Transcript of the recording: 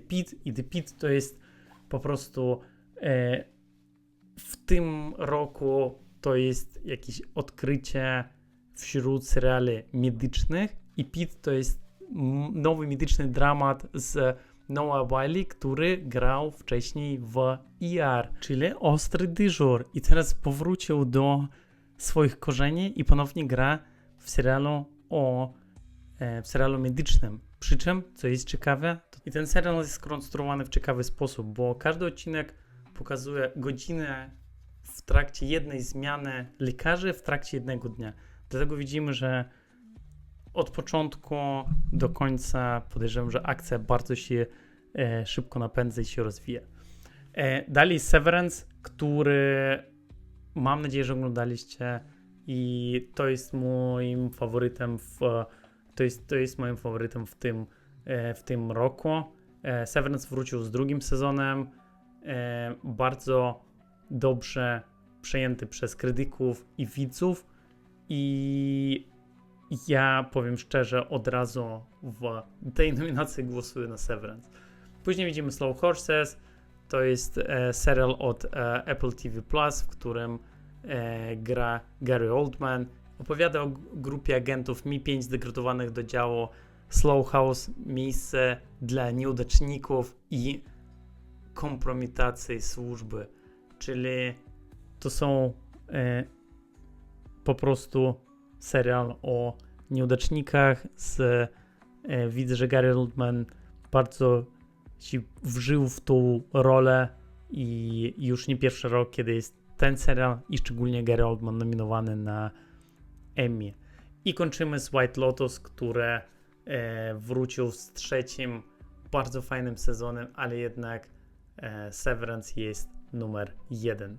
The Pit i The Pit to jest po prostu e, w tym roku to jest jakieś odkrycie wśród seriali medycznych i Pit to jest nowy medyczny dramat z Noah Wiley, który grał wcześniej w ER, czyli Ostry Dyżur. I teraz powrócił do swoich korzeni i ponownie gra w serialu o w serialu medycznym. Przy czym, co jest ciekawe, to i ten serial jest skonstruowany w ciekawy sposób, bo każdy odcinek pokazuje godzinę w trakcie jednej zmiany lekarzy w trakcie jednego dnia. Dlatego widzimy, że od początku do końca podejrzewam, że akcja bardzo się e, szybko napędza i się rozwija. E, dalej Severance, który mam nadzieję, że oglądaliście i to jest moim faworytem w, to jest, to jest moim faworytem w tym, e, w tym roku. E, Severance wrócił z drugim sezonem, e, bardzo dobrze przejęty przez krytyków i widzów i ja powiem szczerze, od razu w tej nominacji głosuję na Severance. Później widzimy Slow Horses, to jest serial od Apple TV w którym gra Gary Oldman. Opowiada o grupie agentów Mi-5 zdegradowanych do działu Slow House, miejsce dla nieudaczników i kompromitacji służby. Czyli to są e, po prostu serial o nieudacznikach z e, widzę, że Gary Oldman bardzo się wżył w tą rolę i już nie pierwszy rok, kiedy jest ten serial i szczególnie Gary Oldman nominowany na Emmy. I kończymy z White Lotus, które e, wrócił z trzecim bardzo fajnym sezonem, ale jednak e, Severance jest numer jeden.